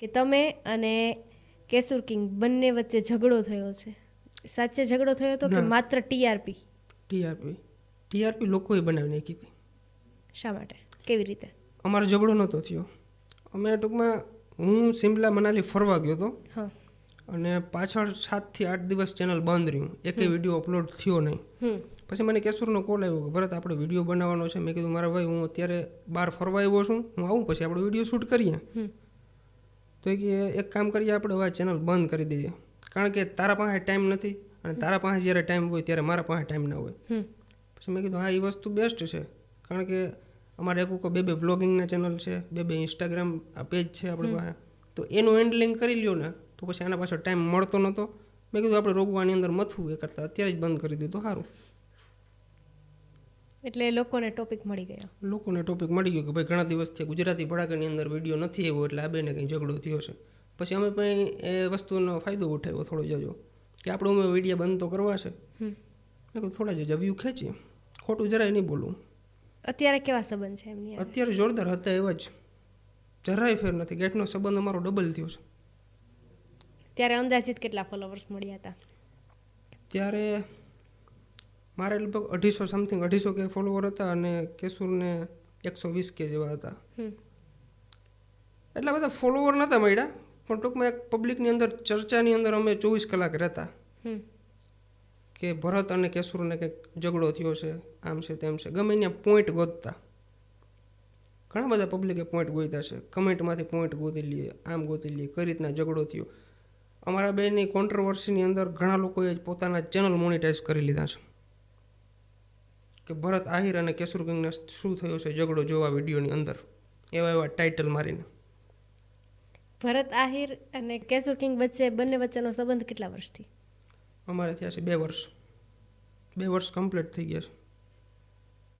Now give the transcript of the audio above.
કે તમે અને કેસુર કિંગ બંને વચ્ચે ઝઘડો થયો છે. સાચે ઝઘડો થયો હતો કે. માત્ર ટીઆરપી ટીઆરપી ટીઆરપી લોકોએ બનાવી નાખી હતી. શા માટે? કેવી રીતે? અમારો ઝઘડો નહોતો થયો. અમે ટૂંકમાં હું સિમલા મનાલી ફરવા ગયો હતો. અને પાછળ સાતથી આઠ દિવસ ચેનલ બંધ રહ્યું. એક વીડિયો અપલોડ થયો નહીં. પછી મને કેશુરનો કોલ આવ્યો કે ભરત આપણે વીડિયો બનાવવાનો છે. મેં કીધું મારા ભાઈ હું અત્યારે બહાર ફરવા આવ્યો છું. હું આવું પછી આપણે વીડિયો શૂટ કરીએ. તો એ કે એક કામ કરીએ આપણે હવે આ ચેનલ બંધ કરી દઈએ. કારણ કે તારા પાસે ટાઈમ નથી અને તારા પાસે જ્યારે ટાઈમ હોય ત્યારે મારા પાસે ટાઈમ ના હોય. પછી મેં કીધું હા એ વસ્તુ બેસ્ટ છે. કારણ કે અમારે એક બે બે વ્લોગિંગના ચેનલ છે બે બે ઇન્સ્ટાગ્રામ પેજ છે આપણી પાસે. તો એનું હેન્ડલિંગ કરી લ્યો ને તો પછી આના પાછળ ટાઈમ મળતો નહોતો મેં કીધું આપણે રોગવાની અંદર મથવું એ કરતાં અત્યારે જ બંધ કરી દીધું સારું. એટલે લોકોને ટોપિક મળી ગયો. લોકોને ટોપિક મળી ગયો કે ભાઈ ઘણા દિવસથી ગુજરાતી ભડાકાની અંદર વીડિયો નથી આવ્યો એટલે આ બેને કંઈ ઝઘડો થયો છે. પછી અમે પણ એ વસ્તુનો ફાયદો ઉઠાવ્યો થોડો જજો કે આપણે અમે વીડિયો બંધ તો કરવા છે. મેં કીધું થોડા જ વ્યૂ ખેંચી. ખોટું જરાય નહીં બોલું. અત્યારે કેવા સંબંધ છે એમની અત્યારે જોરદાર હતા એવા જ. જરાય ફેર નથી. ગેટનો સંબંધ અમારો ડબલ થયો છે. ત્યારે અંદાજિત કેટલા ફોલોવર્સ મળ્યા હતા? ત્યારે મારે લગભગ અઢીસો સમથિંગ અઢીસો કે ફોલોવર હતા અને કેશુરને એકસો વીસ કે જેવા હતા. એટલા બધા ફોલોવર નહોતા મળ્યા પણ ટૂંકમાં એક પબ્લિકની અંદર ચર્ચાની અંદર અમે ચોવીસ કલાક રહેતા. કે ભરત અને કેશુરને કંઈક ઝઘડો થયો છે આમ છે તેમ છે. ગમે ત્યાં પોઈન્ટ ગોતતા. ઘણા બધા પબ્લિકે પોઈન્ટ ગોત્યા છે. કમેન્ટમાંથી પોઈન્ટ ગોતી લઈએ આમ ગોતી લઈએ કઈ રીતના ઝઘડો થયો. અમારા બેની કોન્ટ્રોવર્સીની અંદર ઘણા લોકોએ પોતાના ચેનલ મોનિટાઈઝ કરી લીધા છે. કે ભરત આહિર અને કેશુર કિંગને શું થયો છે ઝઘડો જોવા વિડીયોની અંદર? એવા એવા ટાઇટલ મારીને. ભરત આહિર અને કેસુર કિંગ વચ્ચે બંને વચ્ચેનો સંબંધ કેટલા વર્ષથી? અમારે થયા છે બે વર્ષ. બે વર્ષ કમ્પ્લીટ થઈ ગયા છે.